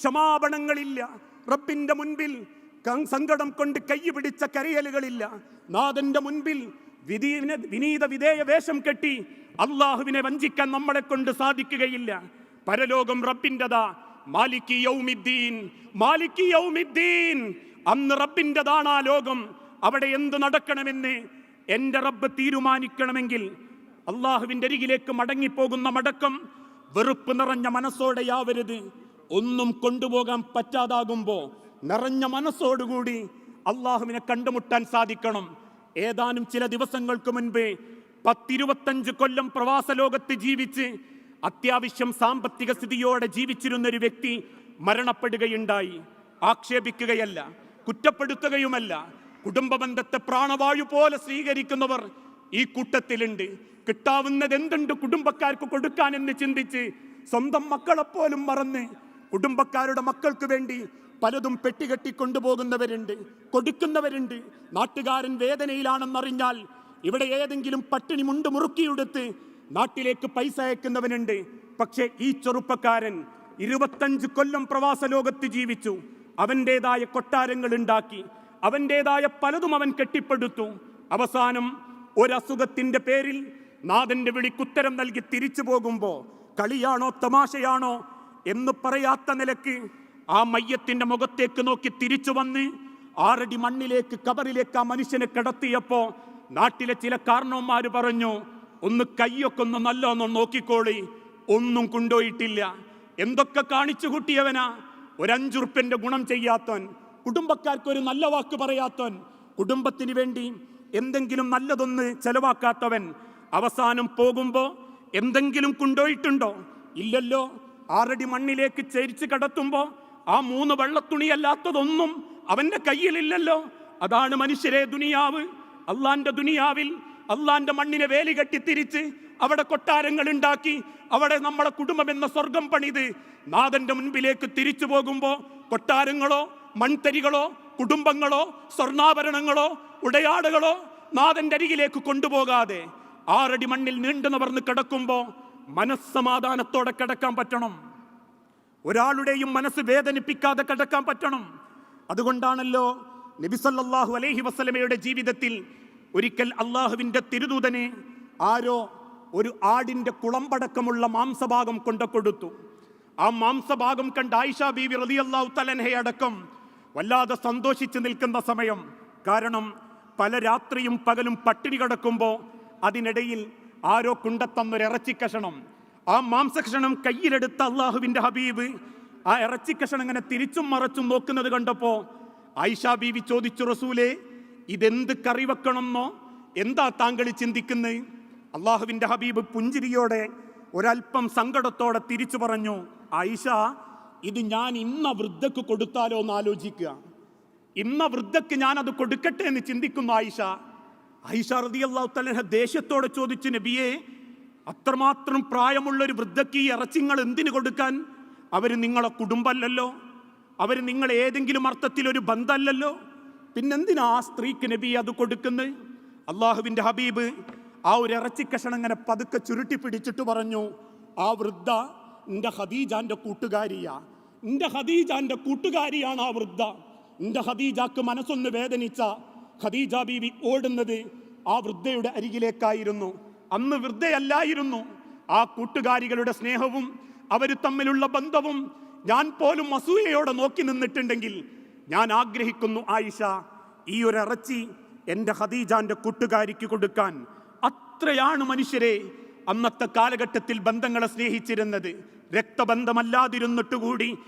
ക്ഷമാപണങ്ങളില്ല. റബ്ബിന്റെ മുൻപിൽ സങ്കടം കൊണ്ട് കൈ പിടിച്ച കരയലുകളില്ല. നാഥന്റെ മുൻപിൽ വിധീന വിനീത വിധേയ വേഷം കെട്ടി അള്ളാഹുവിനെ വഞ്ചിക്കാൻ നമ്മളെ കൊണ്ട് സാധിക്കുകയില്ല. പരലോകം റബ്ബിന്റെതാ. മാലിക്കി യൗമിദ്ദീൻ മാലിക്കി യൗമിദ്ദീൻ. അന്ന് റബ്ബിന്റെതാണ് ആ ലോകം. അവിടെ എന്ത് നടക്കണമെന്ന് എന്റെ റബ്ബ് തീരുമാനിക്കണമെങ്കിൽ അള്ളാഹുവിന്റെ അരികിലേക്ക് മടങ്ങിപ്പോകുന്ന മടക്കം വെറുപ്പ് നിറഞ്ഞ മനസ്സോടെയാവരുത് ഒന്നും കൊണ്ടുപോകാൻ പറ്റാതാകുമ്പോൾ നിറഞ്ഞ മനസ്സോടുകൂടി അള്ളാഹുവിനെ കണ്ടുമുട്ടാൻ സാധിക്കണം. ഏതാനും ചില ദിവസങ്ങൾക്ക് മുൻപേ പത്തിരുപത്തഞ്ച് കൊല്ലം പ്രവാസ ലോകത്ത് ജീവിച്ച് അത്യാവശ്യം സാമ്പത്തിക സ്ഥിതിയോടെ ജീവിച്ചിരുന്ന ഒരു വ്യക്തി മരണപ്പെടുകയുണ്ടായി. ആക്ഷേപിക്കുകയല്ല കുറ്റപ്പെടുത്തുകയുമല്ല. കുടുംബ ബന്ധത്തെ പ്രാണവായു പോലെ സ്വീകരിക്കുന്നവർ ഈ കൂട്ടത്തിലുണ്ട്. കിട്ടാവുന്നത് എന്തുണ്ട് കുടുംബക്കാർക്ക് കൊടുക്കാനെന്ന് ചിന്തിച്ച് സ്വന്തം മക്കളെപ്പോലും മറന്ന് കുടുംബക്കാരുടെ മക്കൾക്ക് വേണ്ടി പലതും പെട്ടികെട്ടി കൊണ്ടുപോകുന്നവരുണ്ട് കൊടുക്കുന്നവരുണ്ട്. നാട്ടുകാരൻ വേദനയിലാണെന്നറിഞ്ഞാൽ ഇവിടെ ഏതെങ്കിലും പട്ടിണി മുണ്ട് മുറുക്കിയെടുത്ത് നാട്ടിലേക്ക് പൈസ അയക്കുന്നവനുണ്ട്. പക്ഷേ ഈ ചെറുപ്പക്കാരൻ ഇരുപത്തഞ്ച് കൊല്ലം പ്രവാസ ലോകത്ത് ജീവിച്ചു. അവന്റെതായ കൊട്ടാരങ്ങൾ ഉണ്ടാക്കി അവന്റെതായ പലതും അവൻ കെട്ടിപ്പടുത്തു. അവസാനം ഒരസുഖത്തിന്റെ പേരിൽ നാഥന്റെ വിളിക്കുത്തരം നൽകി തിരിച്ചു പോകുമ്പോൾ കളിയാണോ തമാശയാണോ എന്ന് പറയാത്ത നിലയ്ക്ക് ആ മയ്യത്തിന്റെ മുഖത്തേക്ക് നോക്കി തിരിച്ചു വന്ന് ആറടി മണ്ണിലേക്ക് കബറിലേക്ക് ആ മനുഷ്യനെ കിടത്തിയപ്പോൾ നാട്ടിലെ ചില കാരണവന്മാർ പറഞ്ഞു ഒന്ന് കയ്യൊക്കെ ഒന്ന് നല്ലോണം നോക്കിക്കോളി ഒന്നും കൊണ്ടുപോയിട്ടില്ല. എന്തൊക്കെ കാണിച്ചു കൂട്ടിയവനാ? ഒരഞ്ചുറുപ്പ്യന്റെ ഗുണം ചെയ്യാത്തവൻ കുടുംബക്കാർക്ക് ഒരു നല്ല വാക്ക് പറയാത്തവൻ കുടുംബത്തിന് വേണ്ടി എന്തെങ്കിലും നല്ലതൊന്ന് ചെലവാക്കാത്തവൻ അവസാനം പോകുമ്പോൾ എന്തെങ്കിലും കൊണ്ടുപോയിട്ടുണ്ടോ? ഇല്ലല്ലോ. ആറടി മണ്ണിലേക്ക് ചരിച്ച് കടത്തുമ്പോൾ ആ മൂന്ന് വെള്ളത്തുണിയല്ലാത്തതൊന്നും അവന്റെ കയ്യിലില്ലല്ലോ. അതാണ് മനുഷ്യരെ ദുനിയാവ്. അള്ളാന്റെ ദുനിയാവിൽ അള്ളാന്റെ മണ്ണിനെ വേലി കെട്ടി തിരിച്ച് അവിടെ കൊട്ടാരങ്ങൾ ഉണ്ടാക്കി അവിടെ നമ്മളെ കുടുംബം എന്ന സ്വർഗം പണിത് നാഥന്റെ മുൻപിലേക്ക് തിരിച്ചു പോകുമ്പോൾ കൊട്ടാരങ്ങളോ മൺതരികളോ കുടുംബങ്ങളോ സ്വർണാഭരണങ്ങളോ ഉടയാടുകളോ നാഥന്റെ അരികിലേക്ക് കൊണ്ടുപോകാതെ ആറടി മണ്ണിൽ നീണ്ടു നിവർന്ന് കിടക്കുമ്പോ മനസ്സമാധാനത്തോടെ കിടക്കാൻ പറ്റണം. ഒരാളുടെയും മനസ്സ് വേദനിപ്പിക്കാതെ കിടക്കാൻ പറ്റണം. അതുകൊണ്ടാണല്ലോ നബിസല്ലാഹു അലൈഹി വസ്ലമയുടെ ജീവിതത്തിൽ ഒരിക്കൽ അള്ളാഹുവിന്റെ തിരുദൂതനെ ആരോ ഒരു ആടിന്റെ കുളമ്പടക്കമുള്ള മാംസഭാഗം കൊണ്ടു കൊടുത്തു. ആ മാംസഭാഗം കണ്ട് ആയിഷ ബീവി റതി അള്ളാഹു തലൻഹയടക്കം വല്ലാതെ സന്തോഷിച്ച് നിൽക്കുന്ന സമയം. കാരണം പല രാത്രിയും പകലും പട്ടിണി കിടക്കുമ്പോൾ അതിനിടയിൽ ആരോ കുണ്ടത്തന്നൊരു ഇറച്ചിക്കഷണം ആ മാംസകഷണം കയ്യിലെടുത്ത അള്ളാഹുവിന്റെ ഹബീബ് ആ ഇറച്ചിക്കഷണം ഇങ്ങനെ തിരിച്ചും മറച്ചും നോക്കുന്നത് കണ്ടപ്പോൾ ആയിഷ ബീവി ചോദിച്ചു റസൂലേ ഇതെന്ത് കറി വെക്കണമെന്നോ? എന്താ താങ്കൾ ചിന്തിക്കുന്നത് അള്ളാഹുവിന്റെ ഹബീബ് പുഞ്ചിരിയോടെ ഒരല്പം സങ്കടത്തോടെ തിരിച്ചു പറഞ്ഞു ആയിഷ ഇത് ഞാൻ ഇന്ന വൃദ്ധക്ക് കൊടുത്താലോ എന്ന് ആലോചിക്കുക. ഇന്ന വൃദ്ധക്ക് ഞാൻ അത് കൊടുക്കട്ടെ എന്ന് ചിന്തിക്കുന്നു ആയിഷ. ആയിഷ റതി അള്ളാഹു തലഹ ദേഷ്യത്തോടെ ചോദിച്ചു നബിയെ അത്രമാത്രം പ്രായമുള്ള ഒരു വൃദ്ധയ്ക്ക് ഈ ഇറച്ചിങ്ങൾ എന്തിനു കൊടുക്കാൻ? അവർ നിങ്ങളെ കുടുംബമല്ലല്ലോ അവർ നിങ്ങൾ ഏതെങ്കിലും അർത്ഥത്തിൽ ഒരു ബന്ധമല്ലല്ലോ പിന്നെന്തിനാ ആ സ്ത്രീക്ക് നബി അത് കൊടുക്കുന്നത് അള്ളാഹുവിന്റെ ഹബീബ് ആ ഒരു ഇറച്ചിക്കഷണം ഇങ്ങനെ പതുക്കെ ചുരുട്ടി പിടിച്ചിട്ട് പറഞ്ഞു ആ വൃദ്ധ എന്റെ ഹദീജാന്റെ കൂട്ടുകാരിയാ. എന്റെ ഹദീജാന്റെ കൂട്ടുകാരിയാണ് ആ വൃദ്ധ. എന്റെ ഹദീജാക്ക് മനസ്സൊന്ന് വേദനിച്ച ഖദീജ ബീവി ഓടുന്നത് ആ വൃദ്ധയുടെ അരികിലേക്കായിരുന്നു. അന്ന് വൃദ്ധയല്ലായിരുന്നു. ആ കൂട്ടുകാരികളുടെ സ്നേഹവും അവർ തമ്മിലുള്ള ബന്ധവും ഞാൻ പോലും അസൂയയോടെ നോക്കി നിന്നിട്ടുണ്ടെങ്കിൽ ഞാൻ ആഗ്രഹിക്കുന്നു ആയിഷ ഈ ഒരു ഇറച്ചി എന്റെ ഹദീജാന്റെ കൂട്ടുകാരിക്ക് കൊടുക്കാൻ. അത്രയാണ് മനുഷ്യരെ അന്നത്തെ കാലഘട്ടത്തിൽ ബന്ധങ്ങളെ സ്നേഹിച്ചിരുന്നത്. രക്തബന്ധമല്ലാതിരുന്നിട്ട് കൂടി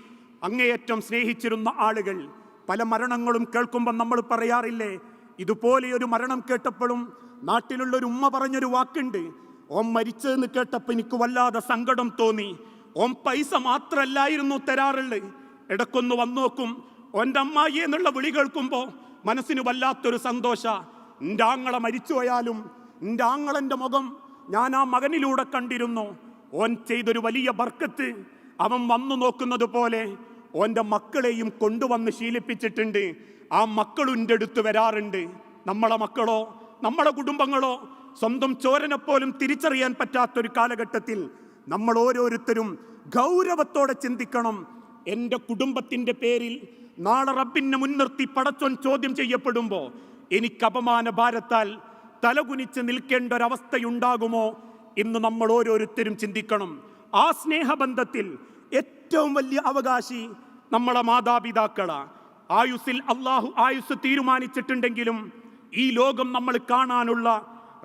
അങ്ങേയറ്റം സ്നേഹിച്ചിരുന്ന ആളുകൾ. പല മരണങ്ങളും കേൾക്കുമ്പോൾ നമ്മൾ പറയാറില്ലേ ഇതുപോലെ ഒരു മരണം കേട്ടപ്പോഴും നാട്ടിലുള്ള ഒരു ഉമ്മ പറഞ്ഞൊരു വാക്കുണ്ട്. ഓം മരിച്ചതെന്ന് കേട്ടപ്പോൾ എനിക്ക് വല്ലാതെ സങ്കടം തോന്നി. ഓം പൈസ മാത്രല്ലായിരുന്നു തരാറുള്ളത് ഇടക്കൊന്ന് വന്നോക്കും. ഓന്റെ അമ്മായി എന്നുള്ള വിളി കേൾക്കുമ്പോൾ മനസ്സിന് വല്ലാത്തൊരു സന്തോഷ. എന്റെ ആങ്ങളെ മരിച്ചു പോയാലും എന്റെ ആങ്ങളന്റെ മുഖം ഞാൻ ആ മകനിലൂടെ കണ്ടിരുന്നു. ഓൻ ചെയ്തൊരു വലിയ ബർക്കത്ത്. അവൻ വന്നു നോക്കുന്നത് പോലെ ഓന്റെ മക്കളെയും കൊണ്ടുവന്ന് ശീലിപ്പിച്ചിട്ടുണ്ട്. ആ മക്കളുന്റെ അടുത്ത് വരാറുണ്ട്. നമ്മളെ മക്കളോ നമ്മളെ കുടുംബങ്ങളോ സ്വന്തം ചോരനെ പോലും തിരിച്ചറിയാൻ പറ്റാത്തൊരു കാലഘട്ടത്തിൽ നമ്മൾ ഓരോരുത്തരും ഗൗരവത്തോടെ ചിന്തിക്കണം. എന്റെ കുടുംബത്തിന്റെ പേരിൽ നാളെ റബ്ബിനെ മുൻനിർത്തി പടച്ചോൻ ചോദ്യം ചെയ്യപ്പെടുമ്പോൾ എനിക്ക് അപമാന ഭാരത്താൽ തലകുനിച്ച് നിൽക്കേണ്ട ഒരവസ്ഥയുണ്ടാകുമോ എന്ന് നമ്മൾ ഓരോരുത്തരും ചിന്തിക്കണം. ആ സ്നേഹബന്ധത്തിൽ ഏറ്റവും വലിയ അവകാശി നമ്മളെ മാതാപിതാക്കളാ. ആയുസ്സിൽ അള്ളാഹു ആയുസ് തീരുമാനിച്ചിട്ടുണ്ടെങ്കിലും ഈ ലോകം നമ്മൾ കാണാനുള്ള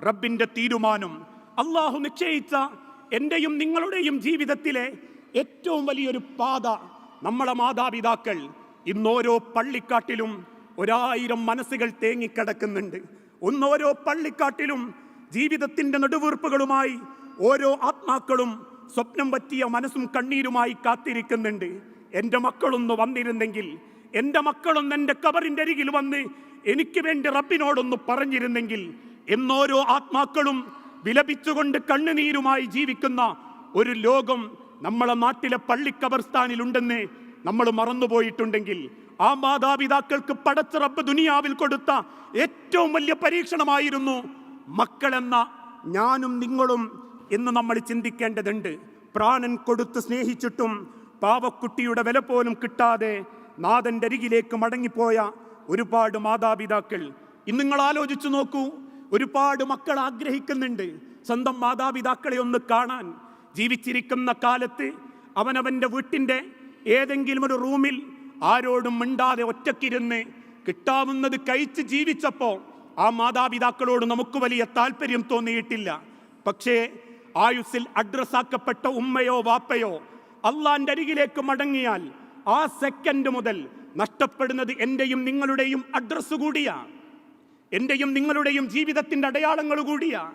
റബ്ബിന്റെ തീരുമാനം. അള്ളാഹു നിശ്ചയിച്ച എന്റെയും നിങ്ങളുടെയും ജീവിതത്തിലെ ഏറ്റവും വലിയൊരു പാത നമ്മളെ മാതാപിതാക്കൾ ഇന്നോരോ പള്ളിക്കാട്ടിലും ഒരായിരം മനസ്സുകൾ തേങ്ങിക്കിടക്കുന്നുണ്ട്. ഒന്നോരോ പള്ളിക്കാട്ടിലും ജീവിതത്തിന്റെ നെടുവീർപ്പുകളുമായി ഓരോ ആത്മാക്കളും സ്വപ്നം പറ്റിയ മനസ്സും കണ്ണീരുമായി കാത്തിരിക്കുന്നുണ്ട്. എന്റെ മക്കളൊന്ന് വന്നിരുന്നെങ്കിൽ എന്റെ മക്കളൊന്ന് എന്റെ കബറിന്റെ അരികിൽ വന്ന് എനിക്ക് വേണ്ടി റബ്ബിനോടൊന്ന് പറഞ്ഞിരുന്നെങ്കിൽ എന്നോരോ ആത്മാക്കളും വിലപിച്ചുകൊണ്ട് കണ്ണുനീരുമായി ജീവിക്കുന്ന ഒരു ലോകം നമ്മളെ നാട്ടിലെ പള്ളി കബർസ്ഥാനിലുണ്ടെന്ന് നമ്മൾ മറന്നുപോയിട്ടുണ്ടെങ്കിൽ ആ മാതാപിതാക്കൾക്ക് പടച്ച റബ്ബ് ദുനിയാവിൽ കൊടുത്ത ഏറ്റവും വലിയ പരീക്ഷണമായിരുന്നു മക്കളെന്ന ഞാനും നിങ്ങളും എന്ന് നമ്മൾ ചിന്തിക്കേണ്ടതുണ്ട്. പ്രാണൻ കൊടുത്ത് സ്നേഹിച്ചിട്ടും പാവക്കുട്ടിയുടെ വില പോലും കിട്ടാതെ നാഥന്റെ അരികിലേക്ക് മടങ്ങിപ്പോയ ഒരുപാട് മാതാപിതാക്കൾ. ഇന്ന് നിങ്ങൾ ആലോചിച്ചു നോക്കൂ ഒരുപാട് മക്കൾ ആഗ്രഹിക്കുന്നുണ്ട് സ്വന്തം മാതാപിതാക്കളെ ഒന്ന് കാണാൻ. ജീവിച്ചിരിക്കുന്ന കാലത്ത് അവനവന്റെ വീട്ടിന്റെ ഏതെങ്കിലും ഒരു റൂമിൽ ആരോടും മിണ്ടാതെ ഒറ്റക്കിരുന്ന് കിട്ടാവുന്നത് കഴിച്ച് ജീവിച്ചപ്പോൾ ആ മാതാപിതാക്കളോട് നമുക്ക് വലിയ താല്പര്യം തോന്നിയിട്ടില്ല. പക്ഷേ ആയുസ്സിൽ അഡ്രസ്സാക്കപ്പെട്ട ഉമ്മയോ വാപ്പയോ അള്ളാന്റെ അരികിലേക്ക് മടങ്ങിയാൽ ആ സെക്കൻഡ് മുതൽ നഷ്ടപ്പെടുന്നത് എന്റെയും നിങ്ങളുടെയും അഡ്രസ്സ് കൂടിയാ. എന്റെയും നിങ്ങളുടെയും ജീവിതത്തിന്റെ അടയാളങ്ങൾ കൂടിയാ.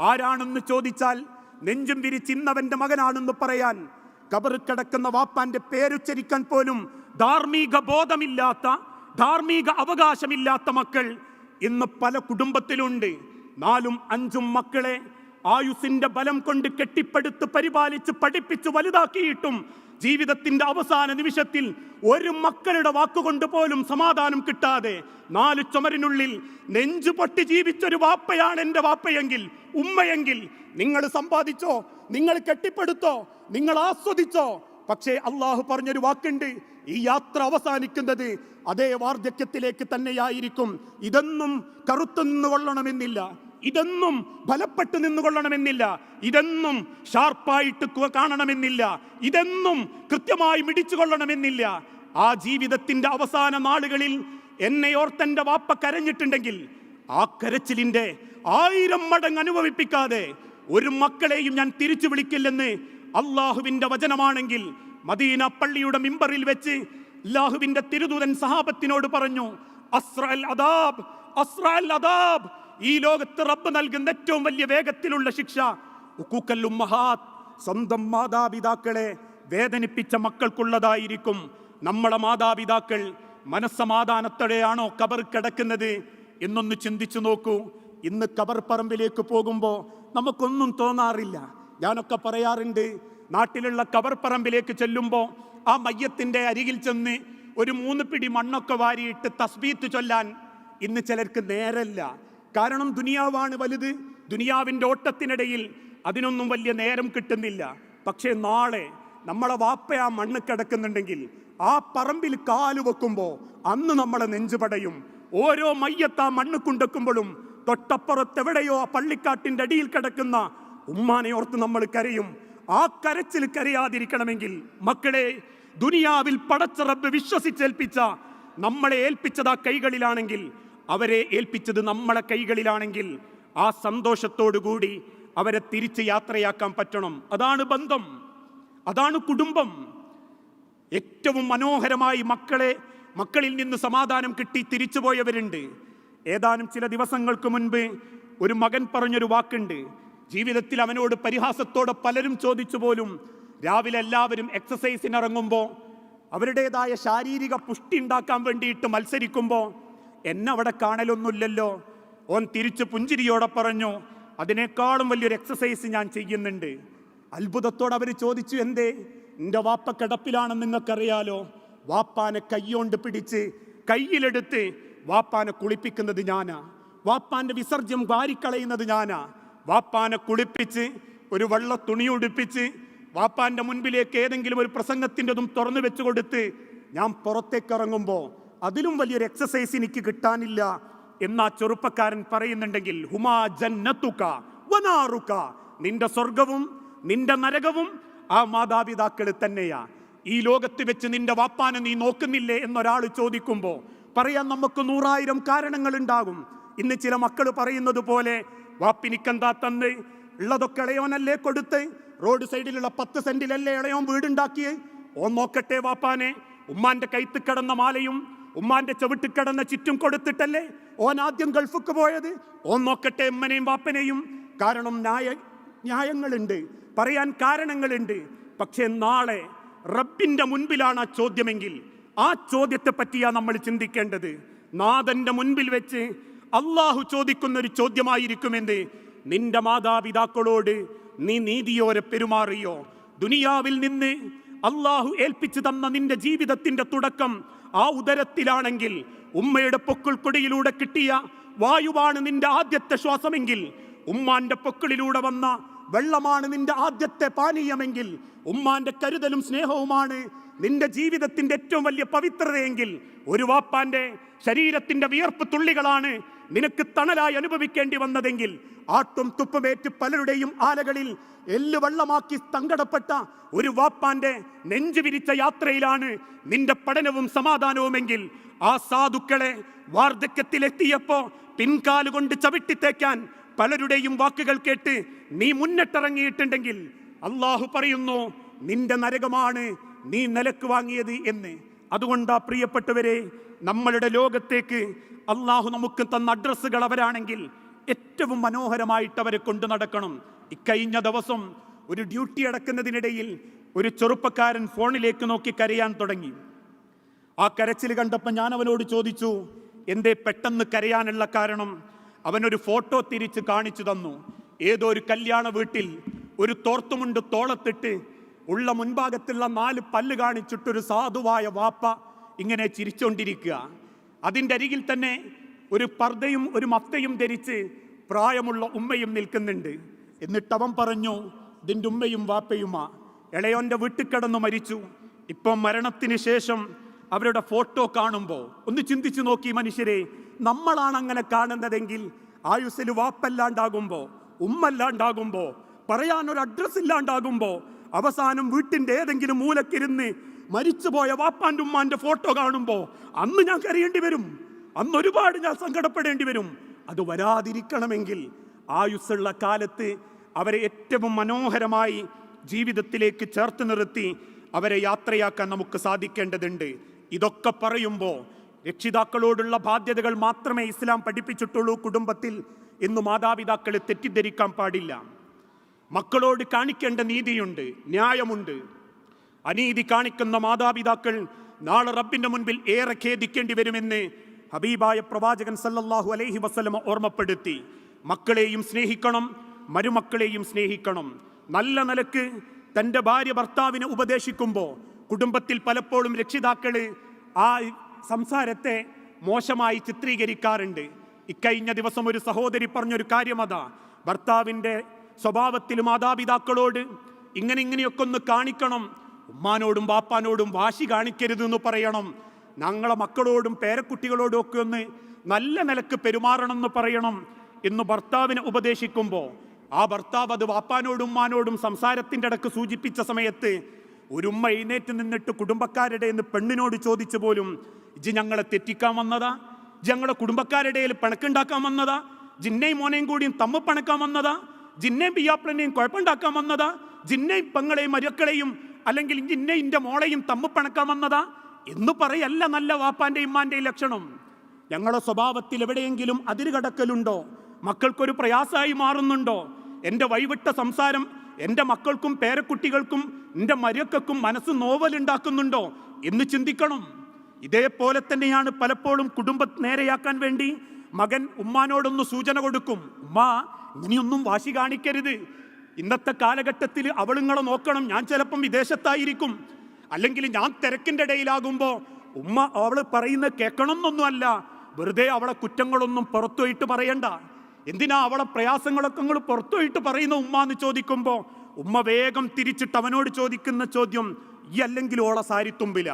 ആരാണെന്ന് ചോദിച്ചാൽ നെഞ്ചും വിരിച്ചിന്നവന്റെ മകനാണെന്ന് പറയാൻ കബറ് കിടക്കുന്ന വാപ്പാന്റെ പേരുച്ചരിക്കാൻ പോലും ധാർമ്മിക ബോധമില്ലാത്ത ധാർമ്മിക അവകാശമില്ലാത്ത മക്കൾ ഇന്ന് പല കുടുംബത്തിലുണ്ട്. നാലും അഞ്ചും മക്കളെ ആയുസിന്റെ ബലം കൊണ്ട് കെട്ടിപ്പടുത്ത് പരിപാലിച്ച് പഠിപ്പിച്ച് വലുതാക്കിയിട്ടും ജീവിതത്തിന്റെ അവസാന നിമിഷത്തിൽ ഒരു മക്കളുടെ വാക്കുകൊണ്ട് പോലും സമാധാനം കിട്ടാതെ നാല് ചുമരിനുള്ളിൽ നെഞ്ചു പൊട്ടി ജീവിച്ചൊരു വാപ്പയാണ് എന്റെ വാപ്പയെങ്കിൽ ഉമ്മയെങ്കിൽ നിങ്ങൾ സമ്പാദിച്ചോ നിങ്ങൾ കെട്ടിപ്പടുത്തോ നിങ്ങൾ ആസ്വദിച്ചോ. പക്ഷേ അള്ളാഹു പറഞ്ഞൊരു വാക്കുണ്ട് ഈ യാത്ര അവസാനിക്കുന്നത് അതേ വാർദ്ധക്യത്തിലേക്ക് തന്നെയായിരിക്കും. ഇതൊന്നും കറുത്തുനിന്ന് നിന്നുകൊള്ളണമെന്നില്ല ഇതൊന്നും ഫലപ്പെട്ട് നിന്നുകൊള്ളണമെന്നില്ല. ഇതെന്നും ഷാർപ്പായിട്ട് കാണണമെന്നില്ല. ഇതെന്നും കൃത്യമായി മിടിച്ചു കൊള്ളണമെന്നില്ല ആ ജീവിതത്തിന്റെ അവസാന നാളുകളിൽ എന്നെ ഓർത്തെന്റെ വാപ്പ കരഞ്ഞിട്ടുണ്ടെങ്കിൽ ആ കരച്ചിലിന്റെ ആയിരം മടങ്ങ് അനുഭവിപ്പിക്കാതെ ഒരു മക്കളെയും ഞാൻ തിരിച്ചു വിളിക്കില്ലെന്ന് അള്ളാഹുവിന്റെ വചനമാണെങ്കിൽ മദീന പള്ളിയുടെ മിമ്പറിൽ വെച്ച് അല്ലാഹുവിന്റെ തിരുദൂതൻ സഹാബത്തിനോട് പറഞ്ഞു അസ്രൽ അദാബ് അസ്രൽ അദാബ്. ഈ ലോകത്ത് റബ്ബ് നൽകുന്ന ഏറ്റവും വലിയ വേഗത്തിലുള്ള ശിക്ഷ. ഉക്കൂക്കൽ ഉമ്മഹാത്ത് സ്വന്തം മാതാപിതാക്കളെ വേദനിപ്പിച്ച മക്കൾക്കുള്ളതായിരിക്കും. നമ്മളെ മാതാപിതാക്കൾ മനസ്സമാധാനത്തോടെയാണോ കബർ കിടക്കുന്നത്? എന്നൊന്ന് ചിന്തിച്ചു നോക്കൂ. ഇന്ന് കബർ പറമ്പിലേക്ക് പോകുമ്പോൾ നമുക്കൊന്നും തോന്നാറില്ല. ഞാനൊക്കെ പറയാറുണ്ട് നാട്ടിലുള്ള കബർ പറമ്പിലേക്ക് ചെല്ലുമ്പോൾ ആ മയ്യത്തിന്റെ അരികിൽ ചെന്ന് ഒരു മൂന്ന് പിടി മണ്ണൊക്കെ വാരിയിട്ട് തസ്ബീത്ത് ചൊല്ലാൻ ഇന്ന് ചിലർക്ക് നേരല്ല. കാരണം ദുനിയാവാണ് വലുത്. ദുനിയാവിന്റെ ഓട്ടത്തിനിടയിൽ അതിനൊന്നും വലിയ നേരം കിട്ടുന്നില്ല. പക്ഷേ നാളെ നമ്മളെ വാപ്പ ആ മണ്ണ് കിടക്കുന്നുണ്ടെങ്കിൽ ആ പറമ്പിൽ കാൽ വെക്കുമ്പോൾ അന്ന് നമ്മളെ നെഞ്ചുപടയും ഓരോ മയ്യത്ത് ആ മണ്ണ് കൊണ്ടെക്കുമ്പോഴും തൊട്ടപ്പുറത്തെവിടെയോ ആ പള്ളിക്കാട്ടിന്റെ അടിയിൽ കിടക്കുന്ന ഉമ്മാനെ ഓർത്ത് നമ്മൾ കരയും. ആ കരച്ചിൽ കരയാതിരിക്കണമെങ്കിൽ മക്കളെ ദുനിയാവിൽ പടച്ച റബ്ബ് വിശ്വസിച്ചേൽപ്പിച്ച നമ്മളെ ഏൽപ്പിച്ചത് ആ കൈകളിലാണെങ്കിൽ അവരെ ഏൽപ്പിച്ചത് നമ്മളെ കൈകളിലാണെങ്കിൽ ആ സന്തോഷത്തോടു കൂടി അവരെ തിരിച്ച് യാത്രയാക്കാൻ പറ്റണം. അതാണ് ബന്ധം. അതാണ് കുടുംബം. ഏറ്റവും മനോഹരമായി മക്കളെ മക്കളിൽ നിന്ന് സമാധാനം കിട്ടി തിരിച്ചു പോയവരുണ്ട്. ഏതാനും ചില ദിവസങ്ങൾക്ക് മുൻപ് ഒരു മകൻ പറഞ്ഞൊരു വാക്കുണ്ട്. ജീവിതത്തിൽ അവനോട് പരിഹാസത്തോടെ പലരും ചോദിച്ചു പോലും രാവിലെ എല്ലാവരും എക്സസൈസിന് ഇറങ്ങുമ്പോൾ അവരുടേതായ ശാരീരിക പുഷ്ടി ഉണ്ടാക്കാൻ വേണ്ടിയിട്ട് മത്സരിക്കുമ്പോൾ എന്നെ അവിടെ കാണലൊന്നുമില്ലല്ലോ. ഓൻ തിരിച്ച് പുഞ്ചിരിയോടെ പറഞ്ഞു അതിനേക്കാളും വലിയൊരു എക്സസൈസ് ഞാൻ ചെയ്യുന്നുണ്ട്. അത്ഭുതത്തോടെ അവർ ചോദിച്ചു എന്തേ? എന്റെ വാപ്പ കിടപ്പിലാണെന്ന് നിങ്ങൾക്കറിയാലോ? വാപ്പാനെ കൈയോണ്ട് പിടിച്ച് കയ്യിലെടുത്ത് വാപ്പാനെ കുളിപ്പിക്കുന്നത് ഞാനാ. വാപ്പാന്റെ വിസർജ്യം വാരിക്കളയുന്നത് ഞാനാ. വാപ്പാനെ കുളിപ്പിച്ച് ഒരു വെള്ള തുണി ഉടുപ്പിച്ച് വാപ്പാന്റെ മുൻപിലേക്ക് ഏതെങ്കിലും ഒരു പ്രസംഗത്തിന്റെതും തുറന്നു വെച്ചു കൊടുത്ത് ഞാൻ പുറത്തേക്ക് ഇറങ്ങുമ്പോൾ അതിലും വലിയൊരു എക്സസൈസ് എനിക്ക് കിട്ടാനില്ല എന്നാ ചെറുപ്പക്കാരൻ പറയുന്നുണ്ടെങ്കിൽ ഹുമാ ജന്നത്തുക വനാറുക. നിന്റെ സ്വർഗവും നിന്റെ നരകവും ആ മാതാപിതാക്കൾ തന്നെയാ. ഈ ലോകത്ത് വെച്ച് നിന്റെ വാപ്പാനെ നീ നോക്കുന്നില്ലേ? എന്നൊരാൾ ചോദിക്കുമ്പോൾ പറയാൻ നമുക്ക് നൂറായിരം കാരണങ്ങൾ ഉണ്ടാകും ഇന്ന് ചില മക്കൾ പറയുന്നത് പോലെ വാപ്പിനിക്കെന്താ തന്ന്? ഉള്ളതൊക്കെ ഇളയോനല്ലേ കൊടുത്ത്? റോഡ് സൈഡിലുള്ള പത്ത് സെന്റിലല്ലേ ഇളയോൻ വീടുണ്ടാക്കിയേ? ഓ നോക്കട്ടെ വാപ്പാനെ. ഉമ്മാന്റെ കൈത്ത് കിടന്ന മാലയും ഉമ്മാന്റെ ചവിട്ടി കിടന്ന ചുറ്റും കൊടുത്തിട്ടല്ലേ? ഓൻ ആദ്യം ഗൾഫിക്ക് പോയത്. ഓൻ നോക്കട്ടെ ഉമ്മനെയും വാപ്പനെയും. കാരണം ന്യായ ന്യായങ്ങളുണ്ട്. പറയാൻ കാരണങ്ങളുണ്ട്. പക്ഷേ നാളെ റബ്ബിന്റെ മുൻപിലാണ് ആ ചോദ്യമെങ്കിൽ ആ ചോദ്യത്തെ പറ്റിയാ നമ്മൾ ചിന്തിക്കേണ്ടത്. നാഥന്റെ മുൻപിൽ വെച്ച് അള്ളാഹു ചോദിക്കുന്ന ഒരു ചോദ്യമായിരിക്കുമെന്ന് നിന്റെ മാതാപിതാക്കളോട് നീ നീതിയോരെ പെരുമാറിയോ? ദുനിയാവിൽ നിന്ന് അള്ളാഹു ഏൽപ്പിച്ചു തന്ന നിന്റെ ജീവിതത്തിന്റെ തുടക്കം ആ ഉദരത്തിലാണെങ്കിൽ ഉമ്മയുടെ പൊക്കിൾക്കൊടിയിലൂടെ കിട്ടിയ വായുവാണ് നിന്റെ ആദ്യത്തെ ശ്വാസമെങ്കിൽ ഉമ്മാന്റെ പൊക്കിളിലൂടെ വന്ന വെള്ളമാണ് നിന്റെ ആദ്യത്തെ പാനീയമെങ്കിൽ ഉമ്മാന്റെ കരുതലും സ്നേഹവുമാണ് നിന്റെ ജീവിതത്തിന്റെ ഏറ്റവും വലിയ പവിത്രതയെങ്കിൽ ഒരു വാപ്പാന്റെ ശരീരത്തിന്റെ വിയർപ്പ് തുള്ളികളാണ് നിനക്ക് തണലായി അനുഭവിക്കേണ്ടി വന്നതെങ്കിൽ ആട്ടും തുപ്പുമേറ്റ് പലരുടെയും ആലകളിൽ എല്ല് വെള്ളമാക്കി സങ്കടപ്പെട്ട ഒരു വാപ്പാന്റെ നെഞ്ചു വിരിച്ച യാത്രയിലാണ് നിന്റെ പഠനവും സമാധാനവുമെങ്കിൽ ആ സാധുക്കളെ വാർദ്ധക്യത്തിലെത്തിയപ്പോ പിൻകാലുകൊണ്ട് ചവിട്ടിത്തേക്കാൻ പലരുടെയും വാക്കുകൾ കേട്ട് നീ മുന്നിട്ടിറങ്ങിയിട്ടുണ്ടെങ്കിൽ അള്ളാഹു പറയുന്നു നിന്റെ നരകമാണ് നീ നിലയ്ക്ക് വാങ്ങിയത് എന്ന്. അതുകൊണ്ടാ പ്രിയപ്പെട്ടവരെ നമ്മളുടെ ലോകത്തേക്ക് അള്ളാഹു നമുക്ക് തന്ന അഡ്രസ്സുകൾ അവരാണെങ്കിൽ ഏറ്റവും മനോഹരമായിട്ട് അവരെ കൊണ്ടു നടക്കണം. ഇക്കഴിഞ്ഞ ദിവസം ഒരു ഡ്യൂട്ടി അടക്കുന്നതിനിടയിൽ ഒരു ചെറുപ്പക്കാരൻ ഫോണിലേക്ക് നോക്കി കരയാൻ തുടങ്ങി. ആ കരച്ചിൽ കണ്ടപ്പോൾ ഞാൻ അവനോട് ചോദിച്ചു എന്തേ പെട്ടെന്ന് കരയാനുള്ള കാരണം? അവനൊരു ഫോട്ടോ തിരിച്ച് കാണിച്ചു തന്നു. ഏതോ ഒരു കല്യാണ വീട്ടിൽ ഒരു തോർത്തുമുണ്ട് തോളത്തിട്ട് ഉള്ള മുൻഭാഗത്തുള്ള നാല് പല്ല് കാണിച്ചിട്ടൊരു സാധുവായ വാപ്പ ഇങ്ങനെ ചിരിച്ചുകൊണ്ടിരിക്കുക അതിന്റെ അരികിൽ തന്നെ ഒരു പർദ്ദയും ഒരു മത്തയും ധരിച്ച് പ്രായമുള്ള ഉമ്മയും നിൽക്കുന്നുണ്ട്. എന്നിട്ടവൻ പറഞ്ഞു ഇതിന്റെ ഉമ്മയും വാപ്പയുമാ. ഇളയോന്റെ വീട്ടിൽ കിടന്നു മരിച്ചു. ഇപ്പം മരണത്തിന് ശേഷം അവരുടെ ഫോട്ടോ കാണുമ്പോൾ ഒന്ന് ചിന്തിച്ചു നോക്കി മനുഷ്യരെ നമ്മളാണ് അങ്ങനെ കാണുന്നതെങ്കിൽ ആയുസ്സിൽ വാപ്പല്ലാണ്ടാകുമ്പോൾ ഉമ്മല്ലാണ്ടാകുമ്പോൾ പറയാനൊരു ഒരു അഡ്രസ് ഇല്ലാണ്ടാകുമ്പോ അവസാനം വീട്ടിന്റെ ഏതെങ്കിലും മൂലക്കിരുന്ന് മരിച്ചുപോയ വാപ്പാന്റെ ഉമ്മാന്റെ ഫോട്ടോ കാണുമ്പോൾ അന്ന് ഞാൻ കരയേണ്ടി വരും. അന്ന് ഒരുപാട് ഞാൻ സങ്കടപ്പെടേണ്ടി വരും. അത് വരാതിരിക്കണമെങ്കിൽ ആയുസ്സുള്ള കാലത്ത് അവരെ ഏറ്റവും മനോഹരമായി ജീവിതത്തിലേക്ക് ചേർത്ത് നിർത്തി അവരെ യാത്രയാക്കാൻ നമുക്ക് സാധിക്കേണ്ടതുണ്ട്. ഇതൊക്കെ പറയുമ്പോൾ രക്ഷിതാക്കളോടുള്ള ബാധ്യതകൾ മാത്രമേ ഇസ്ലാം പഠിപ്പിച്ചിട്ടുള്ളൂ കുടുംബത്തിൽ എന്ന് മാതാപിതാക്കളെ തെറ്റിദ്ധരിക്കാൻ പാടില്ല. മക്കളോട് കാണിക്കേണ്ട നീതിയുണ്ട് ന്യായമുണ്ട്. അനീതി കാണിക്കുന്ന മാതാപിതാക്കൾ നാളെ റബ്ബിന്റെ മുൻപിൽ ഏറെ ഖേദിക്കേണ്ടി വരുമെന്ന് ഹബീബായ പ്രവാചകൻ സല്ലല്ലാഹു അലൈഹി വസ്ലമ ഓർമ്മപ്പെടുത്തി. മക്കളെയും സ്നേഹിക്കണം മരുമക്കളെയും സ്നേഹിക്കണം. നല്ല നിലയ്ക്ക് തന്റെ ഭാര്യ ഭർത്താവിനെ ഉപദേശിക്കുമ്പോൾ കുടുംബത്തിൽ പലപ്പോഴും രക്ഷിതാക്കൾ ആ സംസാരത്തെ മോശമായി ചിത്രീകരിക്കാറുണ്ട്. ഇക്കഴിഞ്ഞ ദിവസം ഒരു സഹോദരി പറഞ്ഞൊരു കാര്യം അതാ ഭർത്താവിന്റെ സ്വഭാവത്തിൽ മാതാപിതാക്കളോട് ഇങ്ങനെ ഇങ്ങനെയൊക്കെ ഒന്ന് കാണിക്കണം ഉമ്മാനോടും ബാപ്പാനോടും വാശി കാണിക്കരുത് എന്ന് പറയണം. ഞങ്ങളെ മക്കളോടും പേരക്കുട്ടികളോടും ഒക്കെ ഒന്ന് നല്ല നിലയ്ക്ക് പെരുമാറണം എന്ന് പറയണം എന്ന് ഭർത്താവിനെ ഉപദേശിക്കുമ്പോൾ ആ ഭർത്താവ് അത് വാപ്പാനോടും ഉമ്മാനോടും സംസാരത്തിന്റെ ഇടയ്ക്ക് സൂചിപ്പിച്ച സമയത്ത് ഒരു ഉമ്മ എഴുന്നേറ്റ് നിന്നിട്ട് കുടുംബക്കാരുടെ എന്ന് പെണ്ണിനോട് ചോദിച്ചു പോലും ഇജ് ഞങ്ങളെ തെറ്റിക്കാൻ വന്നതാ? ഇജ് ഞങ്ങളെ കുടുംബക്കാരുടെ പിണക്കുണ്ടാക്കാൻ വന്നതാ? ജിന്നയും മോനെയും കൂടിയും തമ്മ പണക്കാൻ വന്നതാ? ജിന്നയും പിയാപ്പിളിനെയും കുഴപ്പമുണ്ടാക്കാൻ വന്നതാ? ജിന്നയും പെങ്ങളെയും മരുക്കളെയും അല്ലെങ്കിൽ ഇന്ന ഇന്റെ മോളെയും തമ്മ പണക്കാൻ വന്നതാ? എന്ന് പറയല്ല നല്ല വാപ്പാന്റെ ഇമ്മാന്റെയും ലക്ഷണം. ഞങ്ങളുടെ സ്വഭാവത്തിൽ എവിടെയെങ്കിലും അതിര് കടക്കലുണ്ടോ മക്കൾക്കൊരു പ്രയാസമായി മാറുന്നുണ്ടോ? എന്റെ വൈവിട്ട സംസാരം എന്റെ മക്കൾക്കും പേരക്കുട്ടികൾക്കും എന്റെ മരക്കും മനസ്സ് നോവലുണ്ടാക്കുന്നുണ്ടോ? എന്ന് ചിന്തിക്കണം. ഇതേപോലെ തന്നെയാണ് പലപ്പോഴും കുടുംബം നേരെയാക്കാൻ വേണ്ടി മകൻ ഉമ്മാനോടൊന്ന് സൂചന കൊടുക്കും. ഉമ്മ ഇനിയൊന്നും വാശി കാണിക്കരുത്. ഇന്നത്തെ കാലഘട്ടത്തിൽ അവളുങ്ങളെ നോക്കണം. ഞാൻ ചിലപ്പം വിദേശത്തായിരിക്കും അല്ലെങ്കിൽ ഞാൻ തിരക്കിന്റെ ഇടയിലാകുമ്പോൾ ഉമ്മ അവൾ പറയുന്നത് കേൾക്കണം എന്നൊന്നുമല്ല വെറുതെ അവളെ കുറ്റങ്ങളൊന്നും പുറത്തുപോയിട്ട് പറയണ്ട. എന്തിനാ അവളെ പ്രയാസങ്ങളൊക്കെ നിങ്ങൾ പുറത്തുപോയിട്ട് പറയുന്ന ഉമ്മ എന്ന് ചോദിക്കുമ്പോൾ ഉമ്മ വേഗം തിരിച്ചിട്ട് അവനോട് ചോദിക്കുന്ന ചോദ്യം ഈ അല്ലെങ്കിൽ ഓളെ സാരിത്തുമ്പില?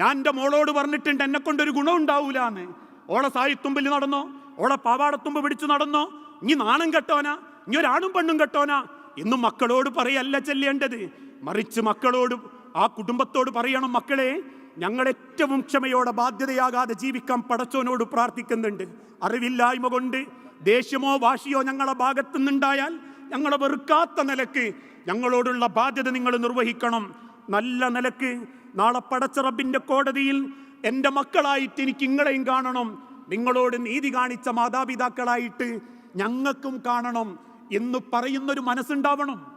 ഞാൻ എന്റെ മോളോട് പറഞ്ഞിട്ടുണ്ട് എന്നെ കൊണ്ടൊരു ഗുണം ഉണ്ടാവൂല എന്ന് ഓളെ സാരിത്തുമ്പിൽ നടന്നോ? ഓളെ പാവാടത്തുമ്പ് പിടിച്ചു നടന്നോ? ഇനി നാണം കെട്ടോനാ ഇനി ഒരാണും പെണ്ണും കെട്ടോനാ എന്നും മക്കളോട് പറയല്ല ചെല്ലേണ്ടത്. മറിച്ച് മക്കളോട് ആ കുടുംബത്തോട് പറയണം മക്കളെ ഞങ്ങൾ ഏറ്റവും ക്ഷമയോടെ ബാധ്യതയാകാതെ ജീവിക്കാൻ പടച്ചോനോട് പ്രാർത്ഥിക്കുന്നുണ്ട്. അറിവില്ലായ്മ കൊണ്ട് ദേഷ്യമോ വാശിയോ ഞങ്ങളെ ഭാഗത്തു നിന്നുണ്ടായാൽ ഞങ്ങളെ വെറുക്കാത്ത നിലയ്ക്ക് ഞങ്ങളോടുള്ള ബാധ്യത നിങ്ങൾ നിർവഹിക്കണം. നല്ല നിലയ്ക്ക് നാളെ പടച്ച റബ്ബിന്റെ കോടതിയിൽ എന്റെ മക്കളായിട്ട് എനിക്ക് ഇങ്ങളെയും കാണണം. നിങ്ങളോട് നീതി കാണിച്ച മാതാപിതാക്കളായിട്ട് ഞങ്ങൾക്കും കാണണം. എന്ന് പറയുന്നൊരു മനസ്സുണ്ടാവണം.